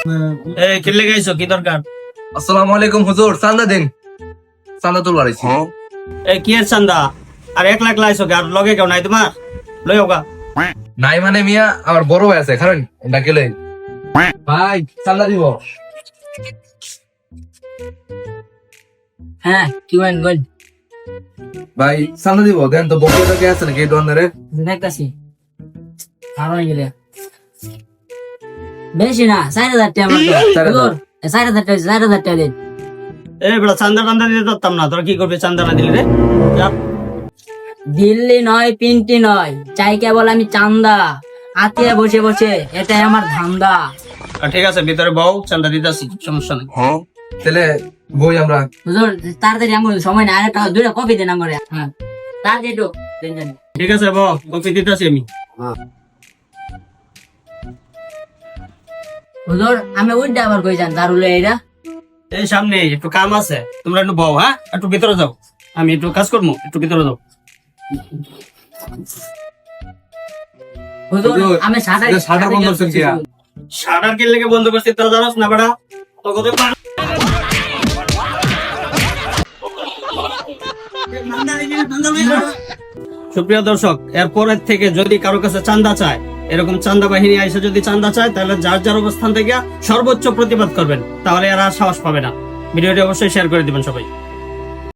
এ কিল্লে গাইছো কি দরকার? আসসালামু আলাইকুম হুজুর। চান্দা দিন। চান্দা তুলবার আইছি। এ কি এর চান্দা? আর এক লাখ লাইছো আর লগে কেউ নাই তোমার? লই হোগা নাই মানে মিয়া আমার বড় ভাই আছে কারণ ডাকিলে ভাই চান্দা দিব। হ্যাঁ কি ওয়ান গোল ভাই চান্দা দিব। দেন তো বকে তো কে আছে নাকি এই দোকানের দেখতাছি আর হয়ে গেলে। বেশি না চার হাজার টাকা আমার চার হাজার। টাকা চার হাজার টাকা দিন। এ বেটা চান্দা টান্দা দিতে পারতাম না তোরা কি করবি চান্দা না দিলে রে? দিল্লি নয় পিন্টি নয় চাই কেবল আমি চান্দা। আতিয়া বসে বসে এটাই আমার ধান্দা। ঠিক আছে ভিতরে বউ চান্দা দিতেছি সমস্যা নেই। তাহলে বই আমরা হুজুর তাড়াতাড়ি আমার সময় না আরেকটা দুইটা কপি দেন আমার হ্যাঁ তাড়াতাড়ি একটু দেন দেন। ঠিক আছে বউ কপি দিতেছি আমি। হুজুর আমি উঠতে আবার কই যান? দারুলে এইটা এই সামনে একটু কাম আছে তোমরা একটু বউ হ্যাঁ? একটু ভিতরে যাও। আমি একটু কাজ করব একটু ভিতরে যাও। হুজুর আমি সাদা সাদা বন্ধ করছেন কি? সারার কিল লেগে বন্ধ করছি তোরা জানাস না বেটা? তো পা- সুপ্রিয় দর্শক এরপরের থেকে যদি কারও কাছে চান্দা চায় এরকম চান্দা বাহিনী আইসে যদি চান্দা চায়, তাহলে যার যার অবস্থান থেকে সর্বোচ্চ প্রতিবাদ করবেন, তাহলে এরা সাহস পাবে না। ভিডিওটি অবশ্যই শেয়ার করে দিবেন সবাই।